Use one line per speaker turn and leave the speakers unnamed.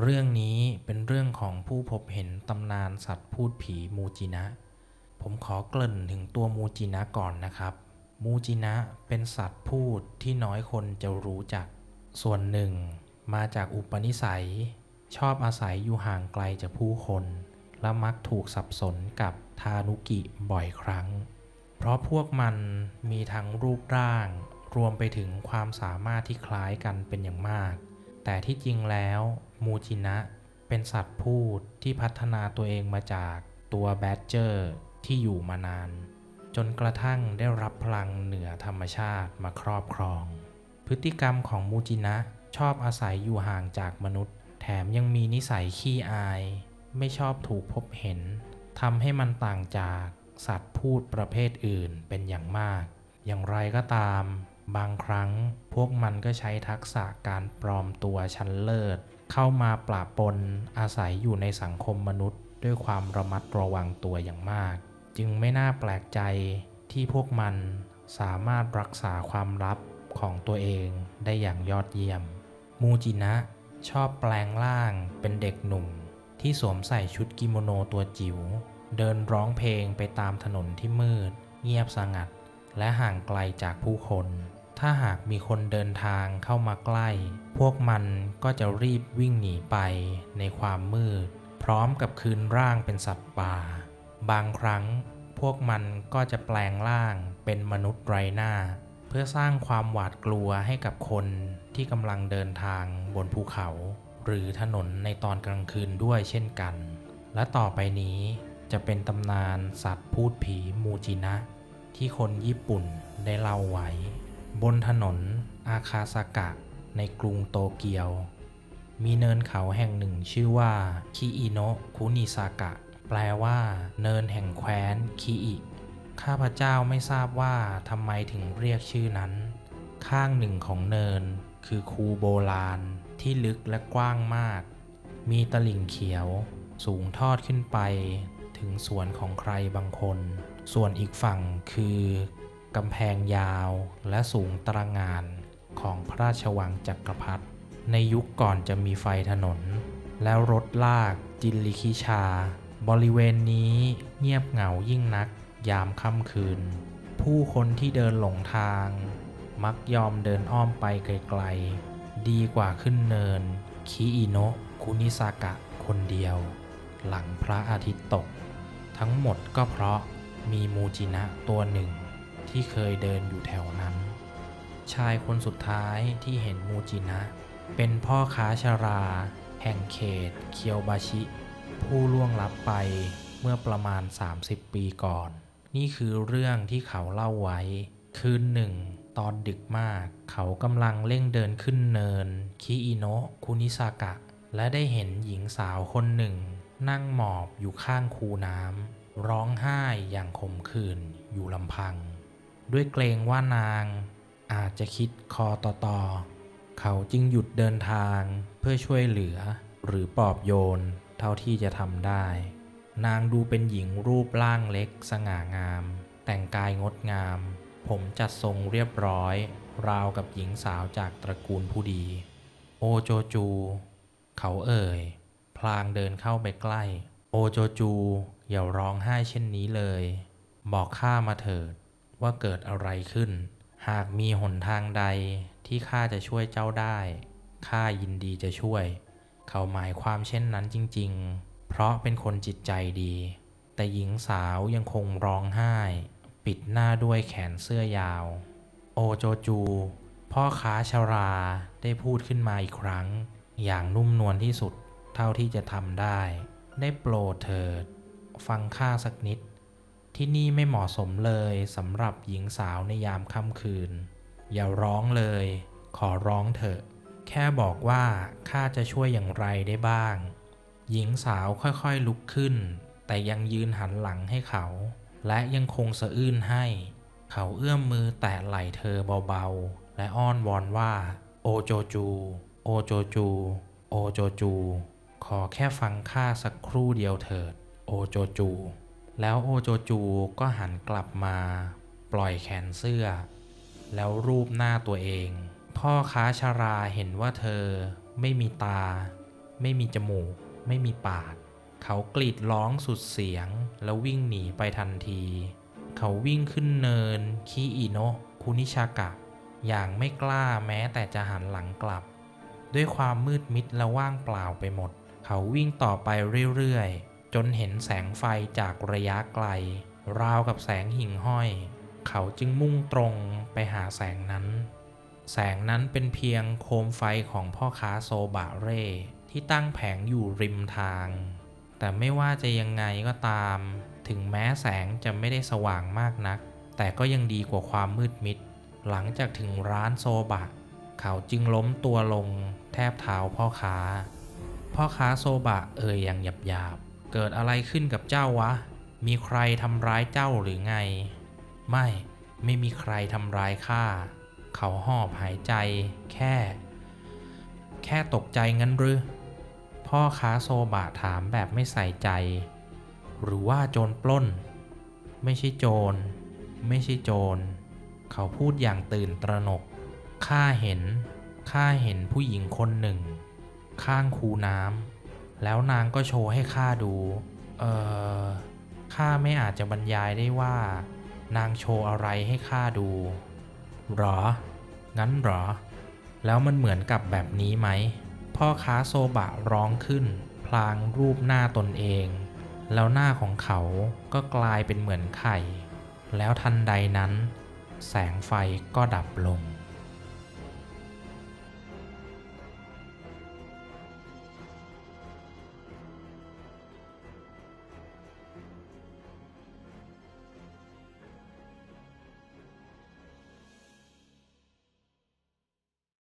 เรื่องนี้เป็นเรื่องของผู้พบเห็นตำนานสัตว์พูดผีมูจินะ ผมขอเกริ่นถึงตัวมูจินะก่อนนะครับ มูจินะเป็นสัตว์พูดที่น้อยคนจะรู้จัก ส่วนหนึ่ง มาจากอุปนิสัย ชอบอาศัยอยู่ห่างไกลจากผู้คน และมักถูกสับสนกับทานุกิบ่อยครั้ง เพราะพวกมันมีทั้งรูปร่าง รวมไปถึงความสามารถที่คล้ายกันเป็นอย่างมาก แต่ที่จริงแล้วมูจินะเป็นสัตว์พูดที่พัฒนาตัวเองมาจากตัวแบดเจอร์ที่อยู่มานาน จนกระทั่งได้รับพลังเหนือธรรมชาติมาครอบครอง พฤติกรรมของมูจินะชอบอาศัยอยู่ห่างจากมนุษย์ แถมยังมีนิสัยขี้อาย ไม่ชอบถูกพบเห็นทำให้มันต่างจากสัตว์พูดประเภทอื่นเป็นอย่างมาก อย่างไรก็ตาม บางครั้งพวกมันก็ใช้ทักษะการปลอมตัวชั้นเลิศ เข้ามาปราปนอาศัยอยู่ในสังคมมนุษย์ ด้วยความระมัดระวังตัวอย่างมาก จึงไม่น่าแปลกใจที่พวกมันสามารถรักษาความลับของตัวเองได้อย่างยอดเยี่ยม มูจินะชอบแปลงร่างเป็นเด็กหนุ่ม ที่สวมใส่ชุดกิโมโนตัวจิ๋ว เดินร้องเพลงไปตามถนนที่มืด เงียบสงัด และห่างไกลจากผู้คน ถ้าหากมีคนเดินทางเข้ามาใกล้ พวกมันก็จะรีบวิ่งหนีไปในความมืด พร้อมกับคืนร่างเป็นสัตว์ป่า บางครั้งพวกมันก็จะแปลงร่างเป็นมนุษย์ไร้หน้า เพื่อสร้างความหวาดกลัวให้กับคนที่กำลังเดินทางบนภูเขา หรือถนนในตอนกลางคืนด้วยเช่นกัน และต่อไปนี้จะเป็นตำนานสัตว์พูดผีมูจินะ ที่คนญี่ปุ่นได้เล่าไว้ บนถนนอาคาซากะในกรุงโตเกียว มีเนินเขาแห่งหนึ่งชื่อว่าคิอิโนะคุนิซากะ แปลว่า เนินแห่งแคว้นคิอิ ข้าพเจ้าไม่ทราบว่าทำไมถึงเรียกชื่อนั้น ข้างหนึ่งของเนินคือคูโบราณที่ลึกและกว้างมาก มีตลิ่งเขียวสูงทอดขึ้นไปถึงสวนของใครบางคน ส่วนอีกฝั่งคือ กำแพงยาวและสูงตระงานของพระราชวังจักรพรรดิในยุคก่อนจะมีไฟถนน แล้วรถลากจินลิคิชา บริเวณนี้เงียบเหงายิ่งนักยามค่ำคืน ผู้คนที่เดินหลงทาง มักยอมเดินอ้อมไปไกลๆ ดีกว่าขึ้นเนิน คิอิโนะคุนิซากะคนเดียว หลังพระอาทิตย์ตก ทั้งหมดก็เพราะมีมูจินะตัวหนึ่ง ที่เคยเดินอยู่แถวนั้น ชายคนสุดท้ายที่เห็นมูจินะ เป็นพ่อค้าชรา แห่งเขต เคียวบาชิ ผู้ล่วงลับไปเมื่อประมาณ 30 ปีก่อน นี่คือเรื่องที่เขาเล่าไว้ คืนหนึ่ง ตอนดึกมาก เขากำลังเร่งเดินขึ้นเนิน คิอิโนะคุนิซากะ และได้เห็นหญิงสาวคนหนึ่ง นั่งหมอบอยู่ข้างคูน้ำร้องไห้อย่างขมขื่นอยู่ลำพัง ด้วยเกรงว่านางอาจจะคิดคอต่อตอเขาจึงหยุดเดินทางเพื่อช่วยเหลือหรือปลอบโยนเท่าที่จะทำได้ นางดูเป็นหญิงรูปร่างเล็กสง่างาม แต่งกายงดงาม ผมจัดทรงเรียบร้อย ราวกับหญิงสาวจากตระกูลผู้ดี โอโจจู เขาเอ่ย พลางเดินเข้าไปใกล้ โอโจจูอย่าร้องไห้เช่นนี้เลย บอกข้ามาเถิด ว่าเกิดอะไรขึ้น หากมีหนทางใดที่ข้าจะช่วยเจ้าได้ ข้ายินดีจะช่วย เขาหมายความเช่นนั้นจริง ๆ เพราะเป็นคนจิตใจดี แต่หญิงสาวยังคงร้องไห้ ปิดหน้าด้วยแขนเสื้อยาว โอโจจู พ่อค้าชราได้พูดขึ้นมาอีกครั้ง อย่างนุ่มนวลที่สุดเท่าที่จะทำได้ ได้โปรดเถิด ฟังข้าสักนิด ที่นี่ไม่เหมาะสมเลยสำหรับหญิงสาวในยามค่ำคืน อย่าร้องเลย ขอร้องเถอะ แค่บอกว่าข้าจะช่วยอย่างไรได้บ้าง หญิงสาวค่อยๆลุกขึ้น แต่ยังยืนหันหลังให้เขา และยังคงสะอื้นให้ เขาเอื้อมมือแตะไหล่เธอเบาๆ และอ้อนวอนว่า โอโจจู โอโจจู โอโจจู ขอแค่ฟังข้าสักครู่เดียวเถิด โอโจจู แล้วโอโจจูก็หันกลับมาปล่อยแขนเสื้อ แล้วรูปหน้าตัวเอง พ่อค้าชาราเห็นว่าเธอไม่มีตา ไม่มีจมูก ไม่มีปาก เขากรีดร้องสุดเสียง แล้ววิ่งหนีไปทันที เขาวิ่งขึ้นเนินคิอิโนะคุนิชากะ อย่างไม่กล้าแม้แต่จะหันหลังกลับ ด้วยความมืดมิดและว่างเปล่าไปหมด เขาวิ่งต่อไปเรื่อยๆ จนเห็นแสงไฟจากระยะไกล ราวกับแสงหิ่งห้อย เขาจึงมุ่งตรงไปหาแสงนั้น แสงนั้นเป็นเพียงโคมไฟของพ่อค้าโซบะเร่ที่ตั้งแผงอยู่ริมทาง แต่ไม่ว่าจะยังไงก็ตาม ถึงแม้แสงจะไม่ได้สว่างมากนัก แต่ก็ยังดีกว่าความมืดมิด หลังจากถึงร้านโซบะ เขาจึงล้มตัวลง แทบเท้าพ่อค้า พ่อค้าโซบะเอ่ยอย่างหยาบๆ เกิดอะไรขึ้นกับเจ้าวะ มีใครทำร้ายเจ้าหรือไง ไม่ ไม่มีใครทำร้ายข้า เขาหอบหายใจ แค่ แค่ตกใจงั้นหรือ พ่อค้าโซบะถามแบบไม่ใส่ใจ หรือว่าโจรปล้น ไม่ใช่โจร ไม่ใช่โจร เขาพูดอย่างตื่นตระหนก ข้าเห็น ข้าเห็นผู้หญิงคนหนึ่ง ข้างคูน้ำ แล้วนางก็โชว์ให้ข้าดู เออข้าไม่อาจจะบรรยายได้ว่า นางโชว์อะไรให้ข้าดูหรอ งั้นหรอ แล้วมันเหมือนกับแบบนี้ไหม พ่อค้าโซบะร้องขึ้น พลางรูปหน้าตนเอง แล้วหน้าของเขาก็กลายเป็นเหมือนไข่ แล้วทันใดนั้น แสงไฟก็ดับลง